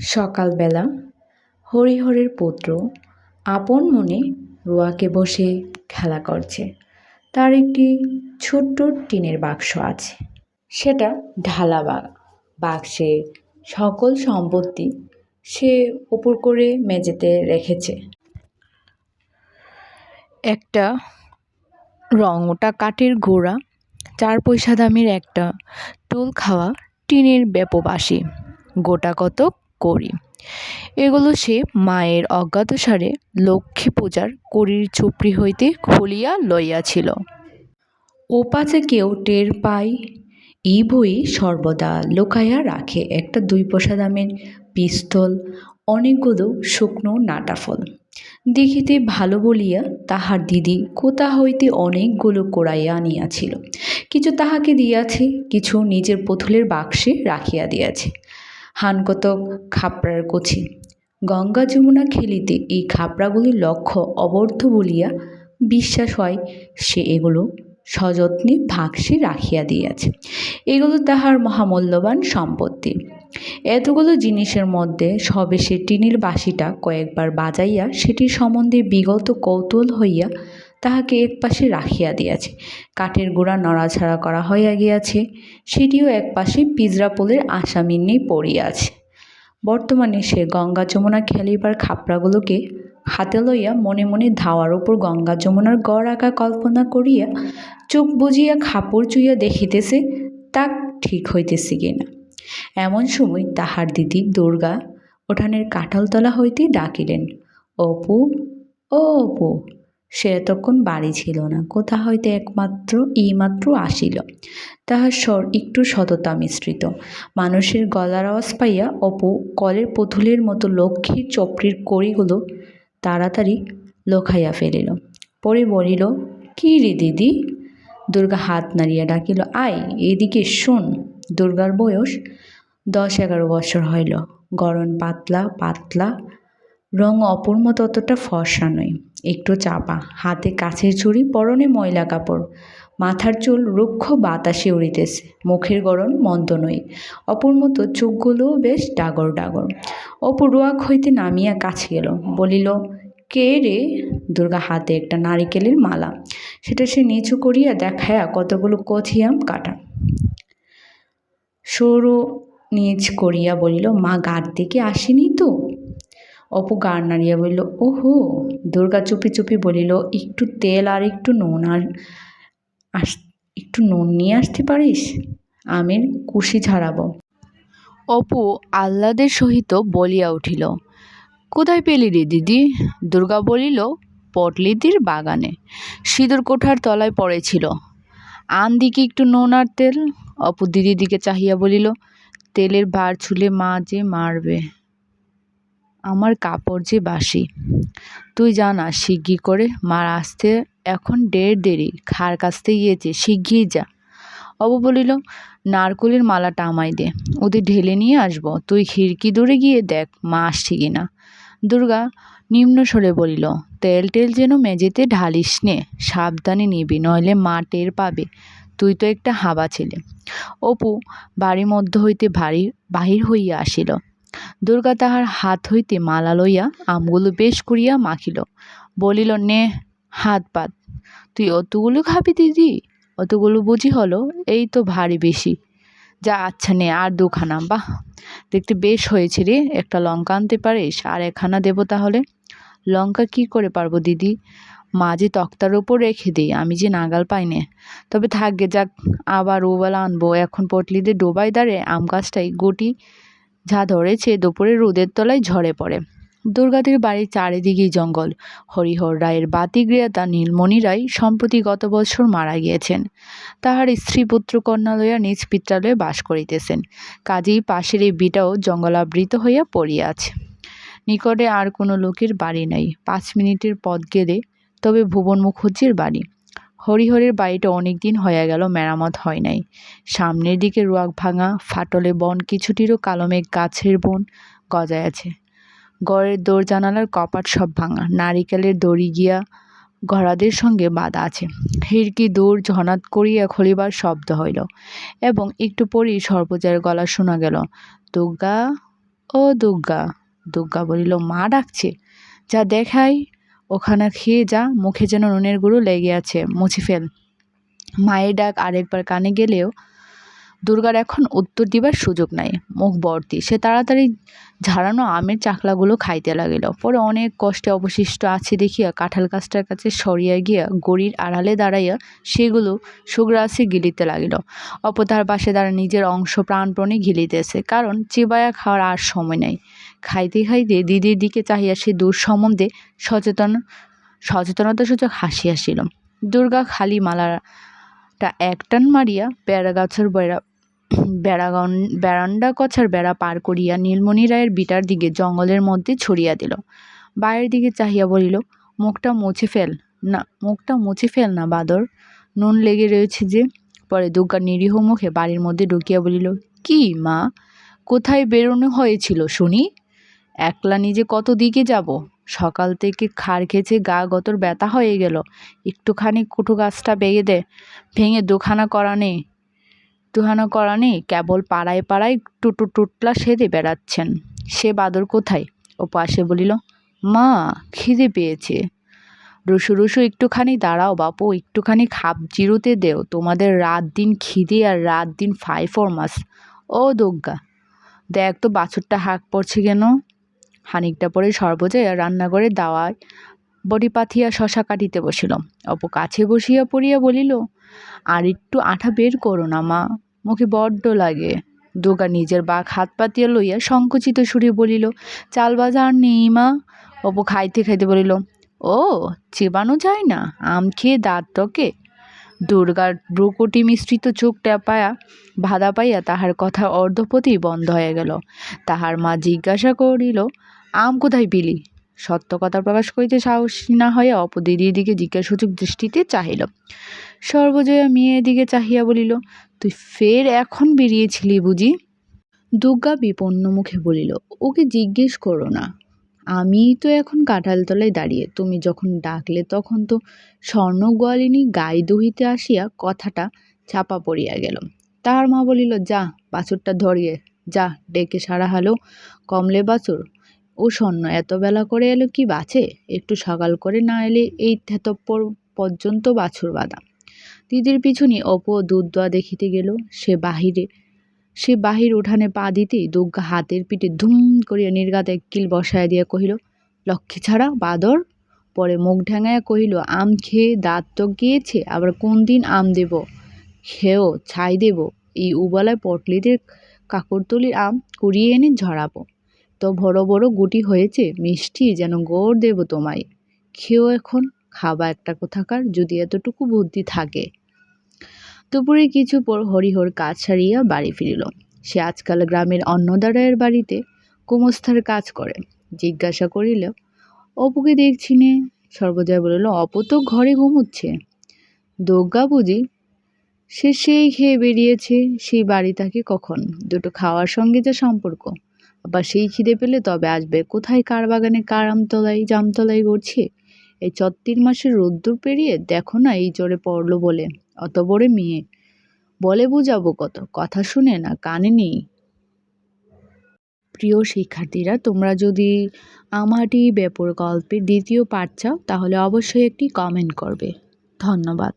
সকালবেলা হরিহরের পুত্র আপন মনে রোয়াকে বসে খেলা করছে। তার একটি ছোট্ট টিনের বাক্স আছে। সেটা ঢালা বাক্সে সকল সম্পত্তি সে উপর করে মেঝেতে রেখেছে। একটা রং ওটা কাঠের গোড়া, চার পয়সা দামের একটা টোল খাওয়া টিনের ব্যাপবাসে গোটা কত করি। এগুলো সে মায়ের অজ্ঞাতসারে লক্ষ্মী পূজার করির চুপড়ি হইতে খুলিয়া লইয়াছিল। ও পাছে কেউ টের পায়, এই বই সর্বদা লুকাইয়া রাখে একটা দুই পয়সা দামের পিস্তল, অনেকগুলো শুকনো নাটাফল। দেখিতে ভালো বলিয়া তাহার দিদি কোথা হইতে অনেকগুলো কোড়াইয়া আনিয়াছিল। কিছু তাহাকে দিয়াছে, কিছু নিজের পুতুলের বাক্সে রাখিয়া দিয়াছে। হানকতক খাপড়ার কচি। গঙ্গা যমুনা খেলিতে এই খাপড়াগুলির লক্ষ্য অবর্ধ বলিয়া বিশ্বাস হয়, সে এগুলো সযত্নে বাক্সে রাখিয়া দিয়াছে। এগুলো তাহার মহামূল্যবান সম্পত্তি। এতগুলো জিনিসের মধ্যে সবে সে টিনের বাঁশিটা কয়েকবার বাজাইয়া সেটির সম্বন্ধে বিগত কৌতূহল হইয়া তাহাকে একপাশে রাখিয়া দিয়াছে। কাঠের গোড়া নড়াছাড়া করা হইয়া গিয়াছে, সেটিও একপাশে পিজরাপোলের আসামিন্নেই পড়িয়া আছে বর্তমানে সে গঙ্গা যমুনা খেলিবার খাপড়াগুলোকে হাতে লইয়া মনে মনে ধাওয়ার উপর গঙ্গা যমুনার গড় আঁকা কল্পনা করিয়া চোখ বুজিয়া খাপড় চুইয়া দেখিতেছে, তা ঠিক হইতেছে কিনা এমন সময় তাহার দিদি দুর্গা উঠানের কাঁঠালতলা হইতে ডাকিলেন, অপু ও অপু। সে এতক্ষণ বাড়ি ছিল না। কোথা হইতে একমাত্র, এইমাত্র আসিল। তাহার স্বর একটু সততা মিশ্রিত। মানুষের গলার আওয়াজ পাইয়া অপু কলের পুতুলের মতো লক্ষ্মীর চপড়ির কড়িগুলো তাড়াতাড়ি লোখাইয়া ফেলিল। পরে বলিল, কি রে দিদি? দুর্গা হাত নাড়িয়া ডাকিল, আয়, এদিকে শোন, দুর্গার বয়স দশ এগারো বছর হইল। গরম পাতলা পাতলা, রং অপর মতো অতটা ফর্সা নয়। একটু চাপা। হাতে কাছের চুড়ি পরনে ময়লা কাপড়। মাথার চুল রুক্ষ বাতাসে উড়িতেছে। মুখের গরম মন্দ নয়। অপর মতো চোখগুলোও বেশ ডাগর ডাগর। অপর রোয়াক হইতে নামিয়া কাছে গেল। বলিল, কে রে? দুর্গা হাতে একটা নারিকেলের মালা। সেটা সে নিচু করিয়া দেখায়া কতগুলো কথিয়াম কাটা। সরু নিচ করিয়া বলিল, মা গাড় থেকে আসেনি তো? অপু গাড় নাড়িয়া বলিল, ওহো! দুর্গা চুপি চুপি বলিল, একটু তেল আর একটু নুন আর আস, একটু নুন নিয়ে আসতে পারিস? আমের কুশি ছাড়াবো। অপু আহ্লাদের সহিত বলিয়া উঠিল, কোথায় পেলি রে দিদি? দুর্গা বলিল, পটলিদির বাগানে। সিঁদুর কোঠার তলায় পড়েছিল। আন দিকে একটু নুন আর তেল? অপু দিদির দিকে চাহিয়া বলিল, তেলের ভার ছুলে মা যে মারবে। আমার কাপড় যে বাসি। তুই জানা শিগগি করে মার আসতে এখন দেড় দেরি, খার কাছতে গিয়েছে, শিগগির যা। অবু বলিল, নারকলের মালাটা আমায় দে, ওদের ঢেলে নিয়ে আসব। তুই খিড়কি দূরে গিয়ে দেখ, মা আসছে কিনা দুর্গা নিম্ন স্বরে বলিল, তেল টেল যেন মেঝেতে ঢালিস নে, সাবধানে নিবি, নইলে মা টের পাবে। তুই তো একটা হাবা ছেলে। অপু বাড়ি মধ্য হইতে ভারী, বাহির হইয়া আসিল। দুর্গা তাহার হাত হইতে মালা লইয়া আমগুলো বেশ করিয়া মাখিল। বলিল, নে, হাত পাত তুই অতগুলো খাবি দিদি? অতগুলো বুঝি হলো? এই তো ভারী বেশি। যা আচ্ছা নে, আর দুখানা। বাহ! দেখতে বেশ হয়েছে রে, একটা লঙ্কা আনতে পারিস, আর একখানা দেবো তাহলে। লঙ্কা কি করে পারব দিদি? মা যে তক্তার ওপর রেখে দিই, আমি যে নাগাল পাই নে। তবে থাকবে যাক, আবার ওবেলা আনব। এখন পটলিদের ডোবাই দাঁড়ে আম গাছটাই গুটি যা ধরেছে দুপুরে রোদের তলায় ঝরে পড়ে। দুর্গাদের বাড়ির চারিদিকেই জঙ্গল। হরিহর রায়ের বাতিগৃহতা নীলমণি রায় সম্প্রতি গত বছর মারা গিয়েছেন। তাহার স্ত্রী পুত্র কন্যা লইয়া নিজ পিত্রালয়ে বাস করিতেছেন। কাজেই পাশের এই বিটাও জঙ্গলাবৃত হইয়া পড়িয়াছে নিকটে আর কোনো লোকের বাড়ি নাই। পাঁচ মিনিটের পথ গেলে তবে ভুবন মুখুজ্জির বাড়ি। হরিহরের বাড়িটা অনেক দিন হইয়া গেল, মেরামত হয় নাই। সামনের দিকে রোয়াক ভাঙা, ফাটলে বন, কিছুটিরও কালো মেঘ, গাছের বন গজায় আছে গড়ের দোর জানালার কপাট সব ভাঙা, নারিকেলের দড়ি গিয়া ঘোড়াদের সঙ্গে বাঁধা আছে। হিড়কি দূর ঝনাত করিয়া খলিবার শব্দ হইল এবং একটু পরেই সর্বজয়ের গলা শোনা গেল, দুর্গা, ও দুর্গা। দুর্গা বলিল, মা ডাকছে, যা দেখাই ওখানে খেয়ে যা, মুখে যেন নুনের গুঁড়ো লেগে আছে, মুছে ফেল। মায়ের ডাক আরেকবার কানে গেলেও দুর্গার এখন উত্তর দিবার সুযোগ নাই, মুখ বর্তি সে তাড়াতাড়ি ঝাড়ানো আমের চাকলাগুলো খাইতে লাগিল। পরে অনেক কষ্টে অবশিষ্ট আছে দেখিয়া কাঁঠাল গাছটার কাছে সরিয়া গিয়া গড়ির আড়ালে দাঁড়াইয়া সেগুলো সুগ্রাসে গিলিতে লাগিল। অপর তার পাশে তারা নিজের অংশ প্রাণপণে গিলিতেছে, কারণ চিবায়া খাওয়ার আর সময় নাই। খাইতে খাইতে দিদির দিকে চাহিয়া সে দূর সম্বন্ধে সচেতন সচেতনতা সূচক হাসি হাসিল দুর্গা খালি মালাটা একটান মারিয়া পেয়ারা গাছের বেড়া, বেড়াগন, বেড়ান্ডা কছার বেড়া পার করিয়া নীলমণি রায়ের বিটার দিকে জঙ্গলের মধ্যে ছড়িয়া দিল। বাইরের দিকে চাহিয়া বলিল, মুখটা মুছে ফেল না, মুখটা মুছে ফেল না বাদর নুন লেগে রয়েছে যে, পরে দুর্গা নিরীহ মুখে বাড়ির মধ্যে ঢুকিয়া বলিল, কি মা, কোথায় বেরোনো হয়েছিল শুনি? একলা নিজে কত দিকে যাব? সকাল থেকে খাড় খেছে গা গতর ব্যথা হয়ে গেল। একটুখানি কুটু গাছটা বেগে দে। ভেঙে দুখানা করা নেই। দুখানা করা নেই? কেবল পাড়ায় পাড়ায় টুটু টুটলা সেরে বেড়াচ্ছেন। সে বাদর কোথায়? ও পাশে বলিল, মা, খিদে পেয়েছে। রুসু রুসু একটুখানি দাঁড়াও বাপু, একটুখানি খাপ জিরোতে দেও। তোমাদের রাত দিন খিদে আর রাত দিন ফাই ফরমাস ও দুর্গা দেখ তো বাছুরটা হাঁক পড়ছে কেন? খানিকটা পরে সর্বজয়া রান্নাঘরে দাওয়ায় বডি পাথিয়া শশা কাটিতে বসিল। অপু কাছে বসিয়া পড়িয়া বলিল, আর একটু আঠা বের করো না মা, মুখে বড্ড লাগে। দুর্গা নিজের বাঘ হাত পাতিয়া লইয়া সংকুচিত সুরে বলিল, চাল বাজার নেই মা। অপু খাইতে খাইতে বলিল, ও, চেবানো যায় না? আম খেয়ে দাঁত টকে দুর্গার ব্রুকুটি মিশ্রিত চোখ টেপায়া ভাদা পাইয়া তাহার কথা অর্ধপতি বন্ধ হয়ে গেল। তাহার মা জিজ্ঞাসা করিল, আম কোথায় পিলি? সত্য কথা প্রকাশ করিতে সাহসী না হইয়া অপদিদির দিকে জিজ্ঞাসূচক দৃষ্টিতে চাহিল। সর্বজয়া মেয়ের দিকে চাহিয়া বলিল, তুই ফের এখন বেরিয়েছিলি বুঝি? দুর্গা বিপন্ন মুখে বলিল, ওকে জিজ্ঞেস করো না। আমি তো এখন কাঁঠালতলায় দাঁড়িয়ে। তুমি যখন ডাকলে তখন তো স্বর্ণ গোয়ালিনী গাই দহিতে আসিয়া কথাটা চাপা পড়িয়া গেল। তাহার মা বলিল, যা, বাছুরটা ধরিয়ে, যা, ডেকে সারা হালো। কমলে বাছুর, ও স্বর্ণ এত বেলা করে এলো কি বাছে? একটু সকাল করে না এলে এই থেতপ্পর পর্যন্ত বাছুর বাঁধা। দিদির পিছনে অপু দুধ দোয়া দেখিতে গেল, সে বাহিরে সে বাহির উঠানে পা দিতেই দুর্গা হাতের পিঠে ধুম করিয়া নির্গাত এক কিল বসাইয়া দিয়া কহিল, লক্ষ্মী ছাড়া বাদর? পরে মুখ ঢাঙাইয়া কহিল, আম খেয়ে দাঁত তো গিয়েছে, আবার কোন দিন আম দেব? খেয়েও ছাই দেব, এই উবালায় পটলিদের কাকরতলির আম কুড়িয়ে এনে ঝরাবো। তো বড় বড় গুটি হয়েছে, মিষ্টি যেন গোড় দেব তোমায়। খেয়েও এখন খাবা একটা কোথাকার, যদি এতটুকু বুদ্ধি থাকে। দুপুরে কিছু পর হরিহর কাজ সারিয়া বাড়ি ফিরিল। সে আজকাল গ্রামের অন্নদারায়ের বাড়িতে কুমস্থার কাজ করে। জিজ্ঞাসা করিল, অপুকে দেখছি নে? সর্বজয়া বলিল, অপু তো ঘরে ঘুমুচ্ছে। দুর্গা বুঝি, সে সেই খেয়ে বেরিয়েছে, সেই বাড়ি তাকে কখন? দুটো খাওয়ার সঙ্গে যা সম্পর্ক। আবার সেই খিদে পেলে তবে আসবে। কোথায় কার বাগানে কার আমতলায় জামতলায় গড়ছে? এই চত্তির মাসে রোদ্দুর পেরিয়ে দেখো না এই জোরে পড়ল বলে। অত বড় মেয়ে। বলে বুঝাবো কত। কথা শুনে না, কানে নেই। প্রিয় শিক্ষার্থীরা, তোমরা যদি আমারই ব্যাপর গল্পের দ্বিতীয় পাঠ চাও, তাহলে অবশ্যই একটি কমেন্ট করবে। ধন্যবাদ।